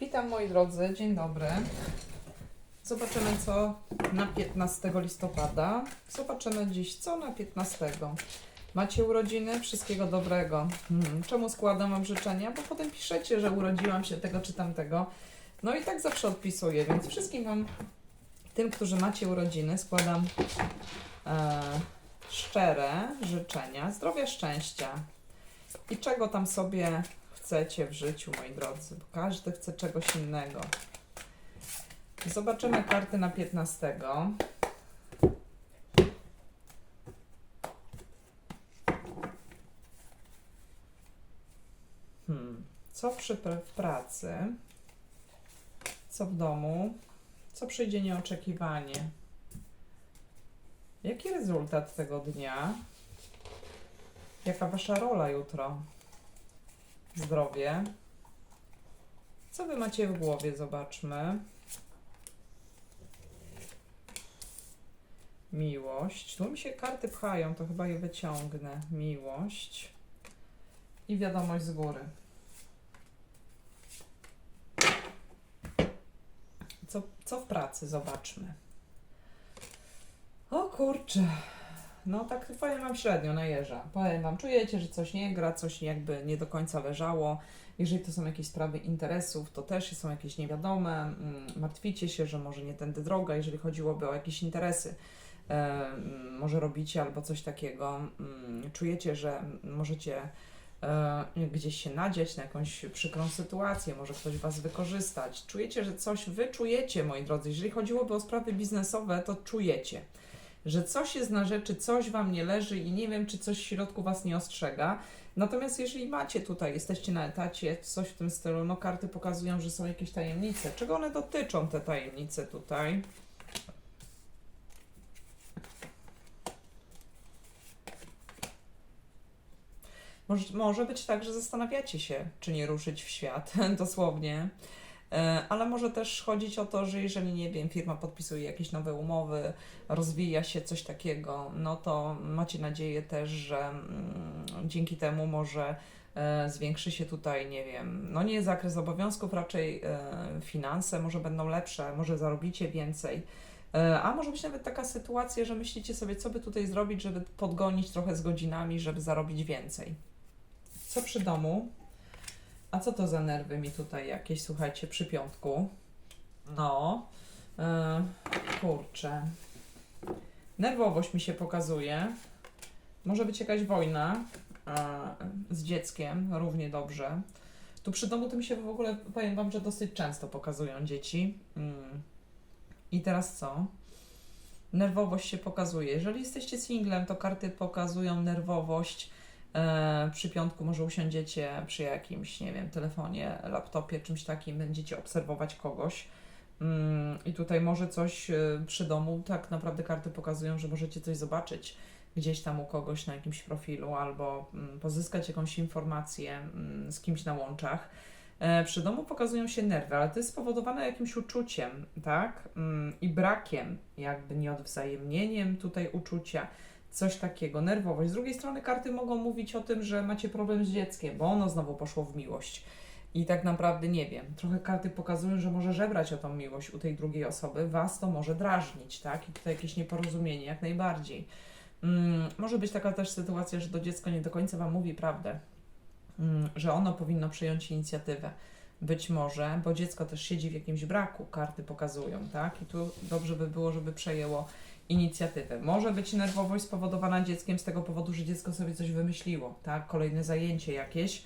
Witam moi drodzy, dzień dobry. Zobaczymy co na 15 listopada. Zobaczymy dziś co na 15. Macie urodziny? Wszystkiego dobrego. Hmm. Czemu składam Wam życzenia? Bo potem piszecie, że urodziłam się tego czy tamtego. No i tak zawsze odpisuję, więc wszystkim Wam, tym, którzy macie urodziny, składam e, szczere życzenia zdrowia, szczęścia i czego tam sobie chcecie w życiu, moi drodzy, bo każdy chce czegoś innego. Zobaczymy karty na 15. Hmm. Co przy pr- w pracy? Co w domu? Co przyjdzie nieoczekiwanie? Jaki rezultat tego dnia? Jaka wasza rola jutro? Zdrowie. Co wy macie w głowie? Zobaczmy. Miłość. Tu mi się karty pchają, to chyba je wyciągnę. Miłość. I wiadomość z góry. Co, co w pracy? Zobaczmy. O kurczę. No tak powiem Wam średnio na jeża. Powiem Wam, czujecie, że coś nie gra, coś jakby nie do końca leżało. Jeżeli to są jakieś sprawy interesów, to też są jakieś niewiadome. Mm, Martwicie się, że może nie tędy droga, jeżeli chodziłoby o jakieś interesy. Może robicie albo coś takiego. Mm, Czujecie, że możecie e, gdzieś się nadziać na jakąś przykrą sytuację, może ktoś Was wykorzystać. Czujecie, że coś Wy czujecie, moi drodzy. Jeżeli chodziłoby o sprawy biznesowe, to czujecie że coś jest na rzeczy, coś Wam nie leży i nie wiem, czy coś w środku Was nie ostrzega. Natomiast jeżeli macie tutaj, jesteście na etacie, coś w tym stylu, no karty pokazują, że są jakieś tajemnice. Czego one dotyczą, te tajemnice tutaj? Może, może być tak, że zastanawiacie się, czy nie ruszyć w świat, dosłownie. E, Ale może też chodzić o to, że jeżeli, nie wiem, firma podpisuje jakieś nowe umowy, rozwija się coś takiego, no to macie nadzieję też, że mm, dzięki temu może e, zwiększy się tutaj, nie wiem, no nie zakres obowiązków, raczej e, finanse może będą lepsze, może zarobicie więcej. A może być nawet taka sytuacja, że myślicie sobie, co by tutaj zrobić, żeby podgonić trochę z godzinami, żeby zarobić więcej. Co przy domu? A co to za nerwy mi tutaj jakieś, słuchajcie, przy piątku? No, e, kurczę. Nerwowość mi się pokazuje. Może być jakaś wojna e, z dzieckiem, równie dobrze. Tu przy domu to mi się w ogóle, powiem Wam, że dosyć często pokazują dzieci. Mm. I teraz co? Nerwowość się pokazuje. Jeżeli jesteście singlem, to karty pokazują nerwowość. E, przy piątku może usiądziecie przy jakimś, nie wiem, telefonie, laptopie, czymś takim, będziecie obserwować kogoś. Mm, I tutaj może coś e, przy domu, tak naprawdę karty pokazują, że możecie coś zobaczyć gdzieś tam u kogoś na jakimś profilu albo mm, pozyskać jakąś informację mm, z kimś na łączach. E, Przy domu pokazują się nerwy, ale to jest spowodowane jakimś uczuciem, tak? I brakiem, jakby nieodwzajemnieniem tutaj uczucia coś takiego, nerwowość. Z drugiej strony karty mogą mówić o tym, że macie problem z dzieckiem, bo ono znowu poszło w miłość. I tak naprawdę nie wiem. Trochę karty pokazują, że może żebrać o tą miłość u tej drugiej osoby. Was to może drażnić, tak? I tutaj jakieś nieporozumienie, jak najbardziej. Mm, może być taka też sytuacja, że to dziecko nie do końca Wam mówi prawdę, mm, że ono powinno przyjąć inicjatywę. Być może, bo dziecko też siedzi w jakimś braku, karty pokazują, tak? I tu dobrze by było, żeby przejęło inicjatywę. Może być nerwowość spowodowana dzieckiem z tego powodu, że dziecko sobie coś wymyśliło, tak? Kolejne zajęcie jakieś.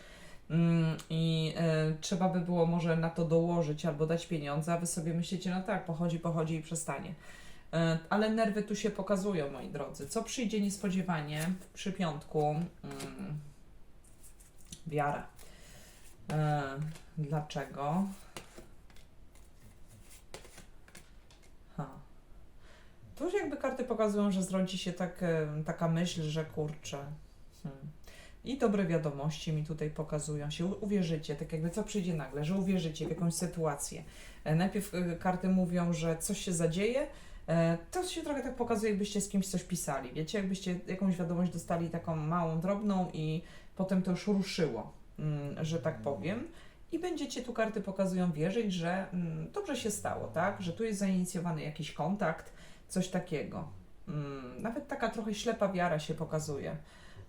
Mm, I e, trzeba by było może na to dołożyć albo dać pieniądze, a wy sobie myślicie, no tak, pochodzi, pochodzi i przestanie. E, ale nerwy tu się pokazują, moi drodzy. Co przyjdzie niespodziewanie przy piątku? Mm, wiara. E, dlaczego? Ha. Tu już jakby karty pokazują, że zrodzi się tak, e, taka myśl, że kurczę. Hmm. I dobre wiadomości mi tutaj pokazują się. Uwierzycie, tak jakby co przyjdzie nagle, że uwierzycie w jakąś sytuację. E, Najpierw e, karty mówią, że coś się zadzieje. To się trochę tak pokazuje, jakbyście z kimś coś pisali. Wiecie, jakbyście jakąś wiadomość dostali taką małą, drobną i potem to już ruszyło, mm, że tak powiem. i będziecie tu karty pokazują wierzyć, że mm, dobrze się stało, tak? Że tu jest zainicjowany jakiś kontakt, coś takiego. Mm, nawet taka trochę ślepa wiara się pokazuje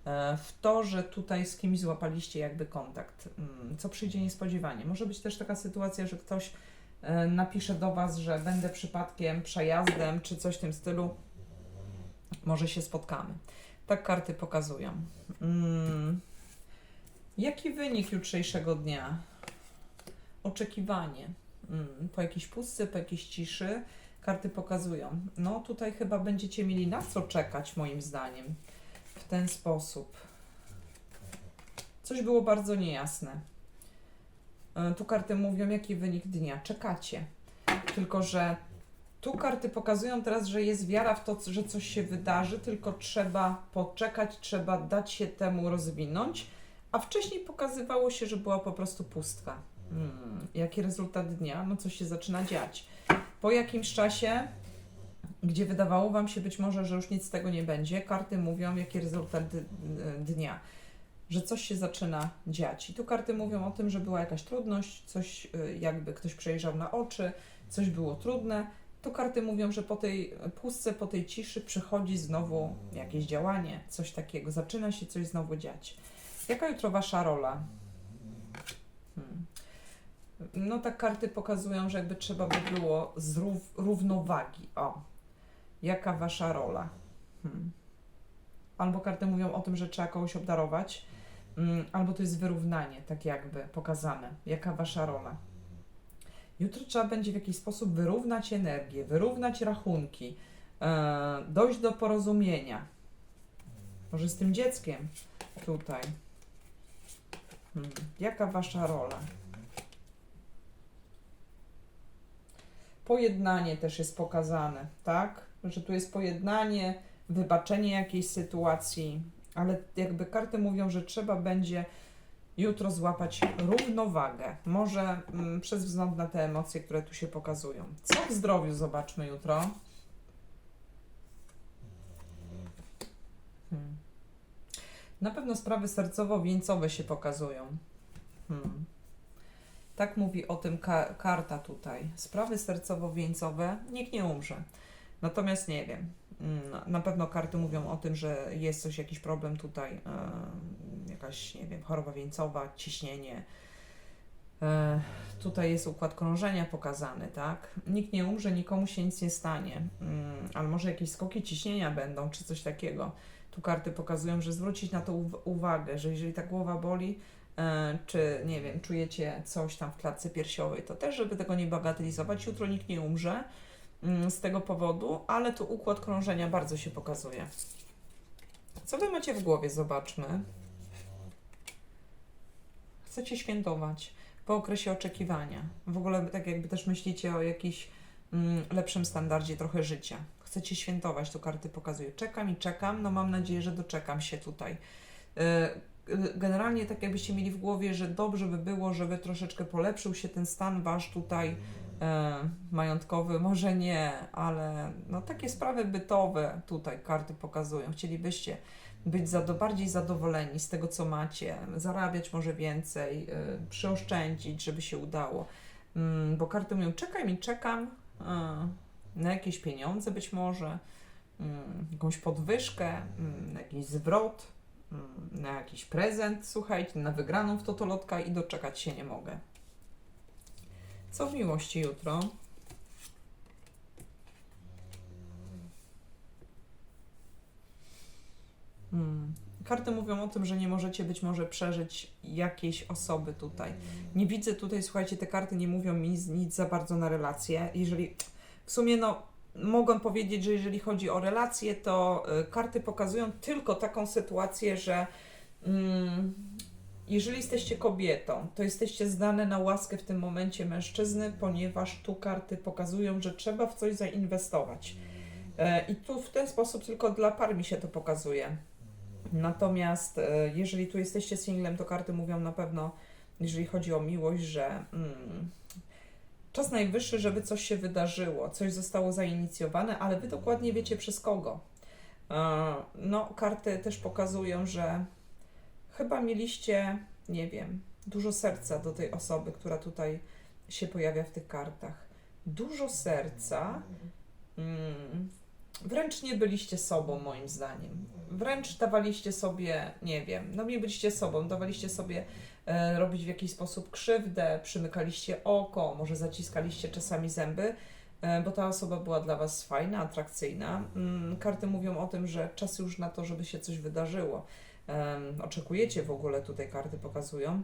e, w to, że tutaj z kimś złapaliście jakby kontakt, mm, co przyjdzie niespodziewanie. Może być też taka sytuacja, że ktoś e, napisze do Was, że będę przypadkiem przejazdem, czy coś w tym stylu. Może się spotkamy. Tak karty pokazują. Mm. Jaki wynik jutrzejszego dnia? Oczekiwanie. Po jakiejś pustce, po jakiejś ciszy karty pokazują. No tutaj chyba będziecie mieli na co czekać, moim zdaniem. W ten sposób. Coś było bardzo niejasne. E, Tu karty mówią, jaki wynik dnia. Czekacie. Tylko, że tu karty pokazują teraz, że jest wiara w to, że coś się wydarzy, tylko trzeba poczekać, trzeba dać się temu rozwinąć, a wcześniej pokazywało się, że była po prostu pustka. Hmm, jaki rezultat dnia? No coś się zaczyna dziać. Po jakimś czasie, gdzie wydawało Wam się być może, że już nic z tego nie będzie, karty mówią, jaki rezultat d- dnia. Że coś się zaczyna dziać. I tu karty mówią o tym, że była jakaś trudność, coś y, jakby ktoś przejrzał na oczy, coś było trudne, to karty mówią, że po tej pustce, po tej ciszy przychodzi znowu jakieś działanie, coś takiego, zaczyna się coś znowu dziać. Jaka jutro wasza rola? Hmm. No tak karty pokazują, że jakby trzeba by było z rów, równowagi. O, jaka wasza rola? Hmm. Albo karty mówią o tym, że trzeba kogoś obdarować, mm, albo to jest wyrównanie, tak jakby pokazane. Jaka wasza rola? Jutro trzeba będzie w jakiś sposób wyrównać energię, wyrównać rachunki, e, dojść do porozumienia. Może z tym dzieckiem tutaj. Hmm. Jaka wasza rola? Pojednanie też jest pokazane, tak? Że tu jest pojednanie, wybaczenie jakiejś sytuacji, ale jakby karty mówią, że trzeba będzie jutro złapać równowagę. Może mm, przez wzgląd na te emocje, które tu się pokazują. Co w zdrowiu zobaczmy jutro? Hmm. Na pewno sprawy sercowo-wieńcowe się pokazują. Hmm. Tak mówi o tym ka- karta tutaj. Sprawy sercowo-wieńcowe, nikt nie umrze. Natomiast nie wiem. Mm, Na pewno karty mówią o tym, że jest coś, jakiś problem tutaj, jakaś, nie wiem, choroba wieńcowa, ciśnienie. E, tutaj jest układ krążenia pokazany, tak? Nikt nie umrze, nikomu się nic nie stanie, mm, ale może jakieś skoki ciśnienia będą, czy coś takiego. Tu karty pokazują, że zwrócić na to uw- uwagę, że jeżeli ta głowa boli, czy nie wiem, czujecie coś tam w klatce piersiowej, to też, żeby tego nie bagatelizować, jutro nikt nie umrze mm, z tego powodu, ale tu układ krążenia bardzo się pokazuje. Co wy macie w głowie? Zobaczmy. Chcecie świętować po okresie oczekiwania. W ogóle tak jakby też myślicie o jakimś mm, lepszym standardzie trochę życia. Chcecie świętować, to karty pokazuje. Czekam i czekam, no mam nadzieję, że doczekam się tutaj. Generalnie tak jakbyście mieli w głowie, że dobrze by było, żeby troszeczkę polepszył się ten stan wasz tutaj e, majątkowy, może nie, ale no takie sprawy bytowe tutaj karty pokazują. Chcielibyście być za, bardziej zadowoleni z tego, co macie, zarabiać może więcej, e, przyoszczędzić, żeby się udało. Mm, bo karty mówią, czekaj mi, czekam e, na jakieś pieniądze być może, mm, jakąś podwyżkę, mm, jakiś zwrot, na jakiś prezent, słuchajcie, na wygraną w totolotka i doczekać się nie mogę. Co w miłości jutro? Hmm. Karty mówią o tym, że nie możecie być może przeżyć jakiejś osoby tutaj. Nie widzę tutaj, słuchajcie, te karty nie mówią mi nic za bardzo na relacje. Jeżeli w sumie, no, mogę powiedzieć, że jeżeli chodzi o relacje, to y, karty pokazują tylko taką sytuację, że mm, jeżeli jesteście kobietą, to jesteście zdane na łaskę w tym momencie mężczyzny, ponieważ tu karty pokazują, że trzeba w coś zainwestować. E, I tu w ten sposób tylko dla par mi się to pokazuje. Natomiast e, jeżeli tu jesteście singlem, to karty mówią na pewno, jeżeli chodzi o miłość, że mm, czas najwyższy, żeby coś się wydarzyło, coś zostało zainicjowane, ale wy dokładnie wiecie przez kogo. E, No, karty też pokazują, że chyba mieliście, nie wiem, Dużo serca do tej osoby, która tutaj się pojawia w tych kartach. Dużo serca. Mm, wręcz nie byliście sobą, moim zdaniem. Wręcz dawaliście sobie, nie wiem, no nie byliście sobą, dawaliście sobie e, robić w jakiś sposób krzywdę, przymykaliście oko, może zaciskaliście czasami zęby, e, bo ta osoba była dla Was fajna, atrakcyjna. Mm, karty mówią o tym, że czas już na to, żeby się coś wydarzyło. Em, oczekujecie w ogóle, tutaj karty pokazują.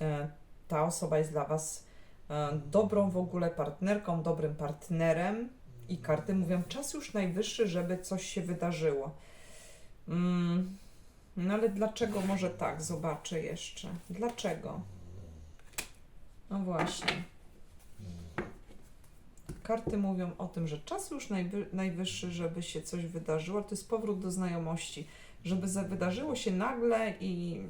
E, ta osoba jest dla Was e, dobrą w ogóle partnerką, dobrym partnerem i karty mówią, czas już najwyższy, żeby coś się wydarzyło. Mm, no ale dlaczego może tak? Zobaczę jeszcze. Dlaczego? No właśnie. Karty mówią o tym, że czas już najwy, najwyższy, żeby się coś wydarzyło. To jest powrót do znajomości. Żeby wydarzyło się nagle i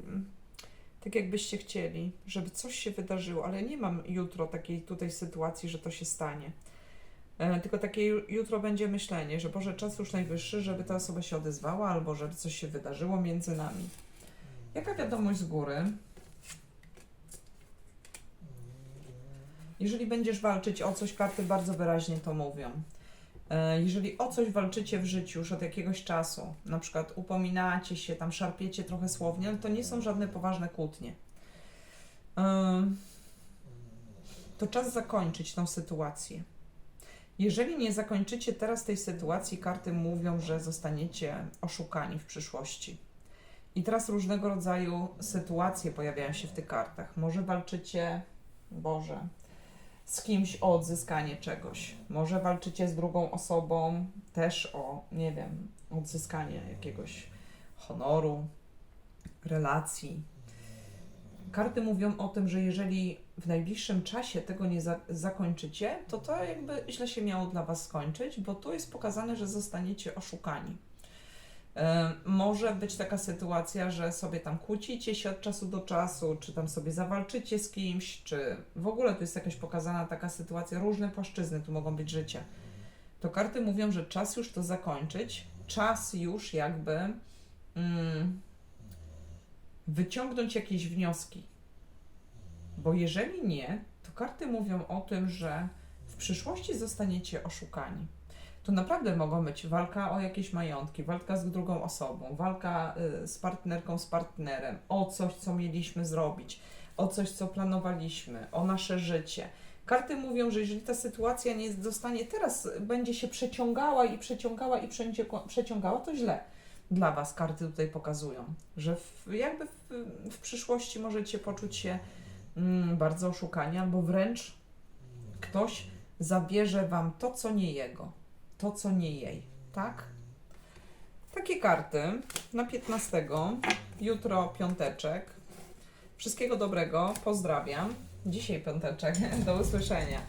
tak jakbyście chcieli, żeby coś się wydarzyło, ale nie mam jutro takiej tutaj sytuacji, że to się stanie. E, Tylko takie ju- jutro będzie myślenie, że Boże, czas już najwyższy, żeby ta osoba się odezwała, albo żeby coś się wydarzyło między nami. Jaka wiadomość z góry? Jeżeli będziesz walczyć o coś, karty bardzo wyraźnie to mówią. E, Jeżeli o coś walczycie w życiu już od jakiegoś czasu, na przykład upominacie się, tam szarpiecie trochę słownie, to nie są żadne poważne kłótnie. Ym, To czas zakończyć tą sytuację. Jeżeli nie zakończycie teraz tej sytuacji, karty mówią, że zostaniecie oszukani w przyszłości. I teraz różnego rodzaju sytuacje pojawiają się w tych kartach. Może walczycie, Boże, z kimś o odzyskanie czegoś. Może walczycie z drugą osobą też o, nie wiem, odzyskanie jakiegoś honoru, relacji. Karty mówią o tym, że jeżeli w najbliższym czasie tego nie za- zakończycie, to to jakby źle się miało dla Was skończyć, bo tu jest pokazane, że zostaniecie oszukani. E, Może być taka sytuacja, że sobie tam kłócicie się od czasu do czasu, czy tam sobie zawalczycie z kimś, czy w ogóle tu jest jakaś pokazana taka sytuacja, różne płaszczyzny tu mogą być życia. To karty mówią, że czas już to zakończyć, czas już jakby mm, wyciągnąć jakieś wnioski. Bo jeżeli nie, to karty mówią o tym, że w przyszłości zostaniecie oszukani. To naprawdę mogą być walka o jakieś majątki, walka z drugą osobą, walka y, z partnerką, z partnerem, o coś, co mieliśmy zrobić, o coś, co planowaliśmy, o nasze życie. Karty mówią, że jeżeli ta sytuacja nie zostanie teraz, będzie się przeciągała i przeciągała i przeciągała, to źle. Dla Was karty tutaj pokazują, że w, jakby w, w przyszłości możecie poczuć się mm, bardzo oszukani, albo wręcz ktoś zabierze Wam to, co nie jego, to, co nie jej, tak? Takie karty na 15, jutro piąteczek. Wszystkiego dobrego, pozdrawiam. Dzisiaj piąteczek, do usłyszenia.